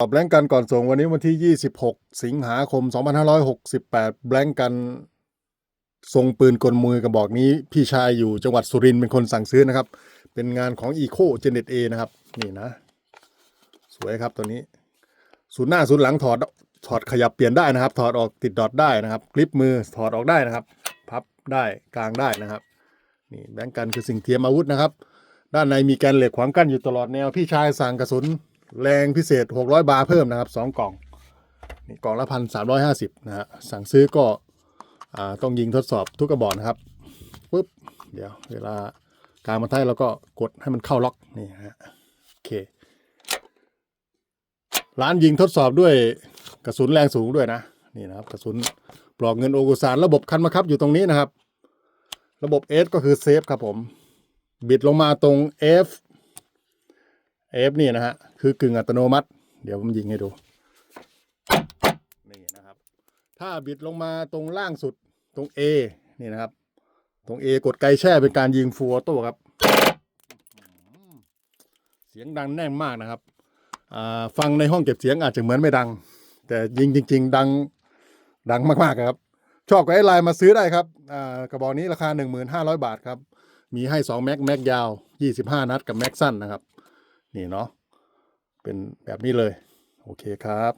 ตอบแบงก์กันก่อนส่งวันนี้วันที่ 26 สิงหาคม 2568 แบงก์กันส่งปืนกลมือกระบอกนี้ พี่ชายอยู่จังหวัดสุรินทร์เป็นคนสั่งซื้อนะครับ เป็นงานของ Eco Genet A นะครับ นี่นะ สวยครับตัวนี้ศูนย์หน้าศูนย์หลังถอดถอดขยับเปลี่ยนได้นะครับ ถอดออกติดดอทได้นะครับ คลิปมือถอดออกได้นะครับ พับได้กลางได้นะครับ นี่แบงก์กันคือสิ่งเทียมอาวุธนะครับ ด้านในมีแกนเหล็กขวางกั้นอยู่ตลอดแนวพี่ชายสั่งกระสุน แรงพิเศษ 600 บาร์เพิ่มนะครับ2กล่องนี่กล่องละพันสามร้อยห้าสิบนะฮะสั่งซื้อก็ต้องยิงทดสอบทุกกระบอกนะครับปุ๊บเดี๋ยวเวลากลางมาไทยเราก็กดให้มันเข้าล็อกนี่ฮะโอเคร้านยิงทดสอบด้วยกระสุนแรงสูงด้วยนะนี่นะครับกระสุนปลอกเงินโอกุสารระบบคันมาครับอยู่ตรงนี้นะครับ ระบบ S ก็คือเซฟครับผม บิดลงมาตรง F F นี่นะฮะ คือกึ่งอัตโนมัติ เดี๋ยวผมยิงให้ดูนี่นะครับ ถ้าบิดลงมาตรงล่างสุดตรง A นี่นะครับ ตรง A กดไกลแช่เป็นการยิงฟูลออโต้ครับ เสียงดังแน่นมากนะครับอ่าฟังในห้องเก็บเสียงอาจจะเหมือนไม่ดัง แต่ยิงจริง ๆ ดังดังมากๆครับชอบก็ไอ้ไลน์มาซื้อได้ครับอ่ากระบอกนี้ราคา15,500 บาทครับ มีให้ 2 แม็กแม็กยาว 25 นัดกับแม็กสั้นนะครับ นี่เนาะ เป็นแบบนี้เลย โอเคครับ